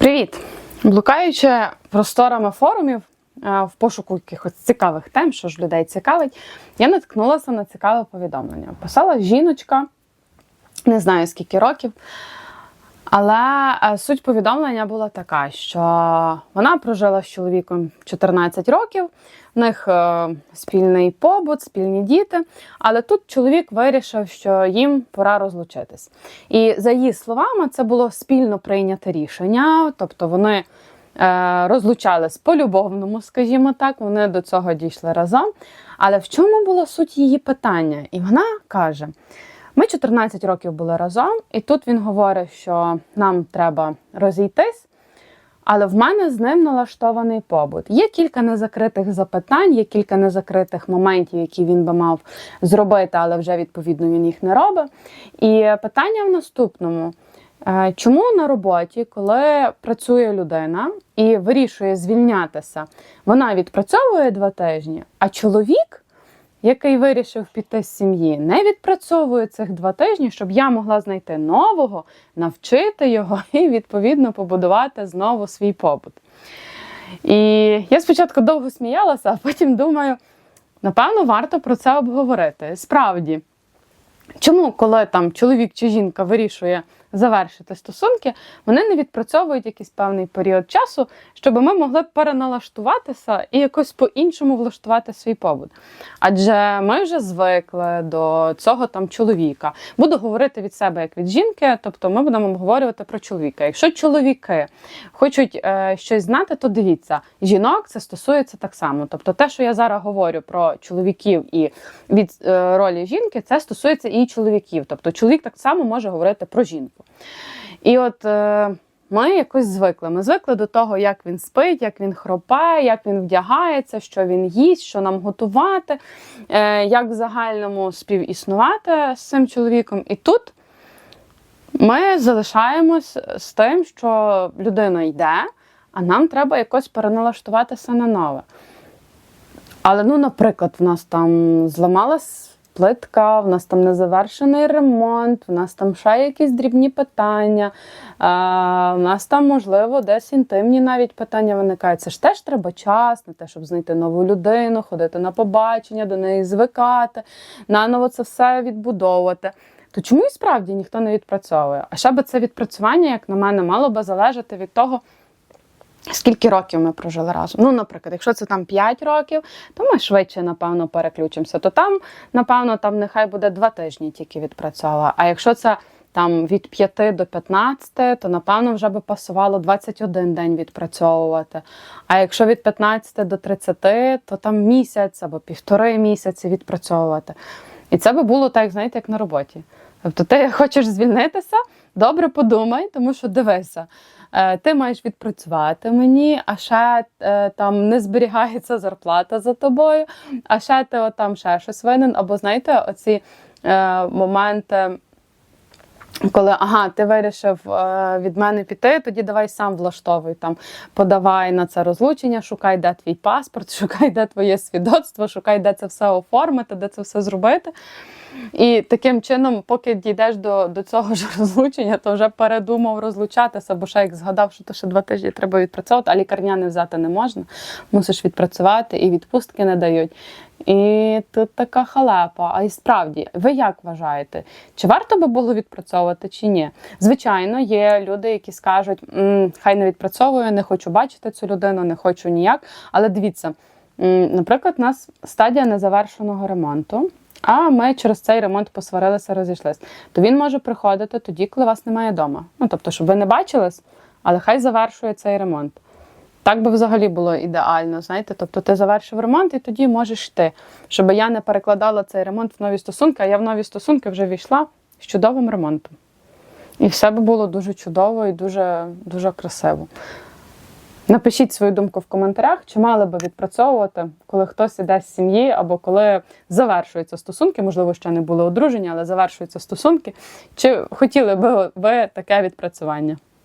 Привіт! Блукаючи просторами форумів е, в пошуку якихось цікавих тем, що ж людей цікавить, я наткнулася на цікаве повідомлення. Писала жіночка, не знаю скільки років, але е, суть повідомлення була така, що вона прожила з чоловіком 14 років, в них е, спільний побут, спільні діти. Але тут чоловік вирішив, що їм пора розлучитись. І за її словами, це було спільно прийняте рішення, тобто вони. е, Розлучались по-любовному, скажімо так, вони до цього дійшли разом. Але в чому була суть її питання? І вона каже: ми 14 років були разом, і тут він говорить, що нам треба розійтись, але в мене з ним налаштований побут. Є кілька незакритих запитань, є кілька незакритих моментів, які він би мав зробити, але вже відповідно він їх не робить. І питання в наступному. Е, Чому на роботі, коли працює людина і вирішує звільнятися, вона відпрацьовує два тижні, а чоловік, який вирішив піти з сім'ї, не відпрацьовує цих два тижні, щоб я могла знайти нового, навчити його і відповідно побудувати знову свій побут. І я спочатку довго сміялася, а потім думаю, напевно, варто про це обговорити. Справді, чому, коли там чоловік чи жінка вирішує завершити стосунки, вони не відпрацьовують якийсь певний період часу, щоб ми могли переналаштуватися і якось по-іншому влаштувати свій побут. Адже ми вже звикли до цього там чоловіка. Буду говорити від себе як від жінки, тобто ми будемо обговорювати про чоловіка. Якщо чоловіки хочуть е, щось знати, то дивіться, жінок це стосується так само. Тобто, те, що я зараз говорю про чоловіків і від е, ролі жінки, це стосується і чоловіків. Тобто, чоловік так само може говорити про жінку. І от е, ми якось звикли. Ми звикли до того, як він спить, як він хропає, як він вдягається, що він їсть, що нам готувати, е, як в загальному співіснувати з цим чоловіком. І тут ми залишаємось з тим, що людина йде, а нам треба якось переналаштуватися на нове. Але, ну, наприклад, в нас там зламалась плитка, в нас там незавершений ремонт, в нас там ще якісь дрібні питання, в нас там, можливо, десь інтимні навіть питання виникають. Це ж теж треба час на те, щоб знайти нову людину, ходити на побачення, до неї звикати, наново це все відбудовувати. То чому і справді ніхто не відпрацьовує? А ще би це відпрацювання, як на мене, мало би залежати від того, Скільки років ми прожили разом? Ну, наприклад, якщо це там 5 років, то ми швидше, напевно, переключимося. То там, напевно, там нехай буде 2 тижні тільки відпрацьовувала. А якщо це там від 5 до 15, то напевно вже би пасувало 21 день відпрацьовувати. А якщо від 15 до 30, то там місяць або півтори місяці відпрацьовувати. І це би було так, знаєте, як на роботі. Тобто, ти хочеш звільнитися, добре подумай, тому що дивися. е, Ти маєш відпрацювати мені, а ще е, там не зберігається зарплата за тобою, а ще ти от там ще щось винен. Або знаєте, оці е, моменти, коли ага, ти вирішив е, від мене піти, тоді давай сам влаштовуй там, подавай на це розлучення, шукай, де твій паспорт, шукай, де твоє свідоцтво, шукай, де це все оформити, де це все зробити. І таким чином, поки дійдеш до, до цього ж розлучення, то вже передумав розлучатися, бо ще як згадав, що то ще два тижні треба відпрацьовувати, а лікарняне взяти не можна. Мусиш відпрацювати, і відпустки не дають. І тут така халепа. А і справді, ви як вважаєте, чи варто би було відпрацьовувати, чи ні? Звичайно, є люди, які скажуть, «М, хай не відпрацьовую, не хочу бачити цю людину, не хочу ніяк. Але дивіться, наприклад, у нас стадія незавершеного ремонту. А ми через цей ремонт посварилися, розійшлися. То він може приходити тоді, коли вас немає вдома. Ну тобто, щоб ви не бачились, але хай завершує цей ремонт. Так би взагалі було ідеально, знаєте. Тобто ти завершив ремонт і тоді можеш йти. Щоб я не перекладала цей ремонт в нові стосунки, а я в нові стосунки вже війшла з чудовим ремонтом. І все би було дуже чудово і дуже, дуже красиво. Напишіть свою думку в коментарях, чи мали би відпрацьовувати, коли хтось іде з сім'ї, або коли завершуються стосунки, можливо, ще не були одружені, але завершуються стосунки. Чи хотіли би ви таке відпрацювання?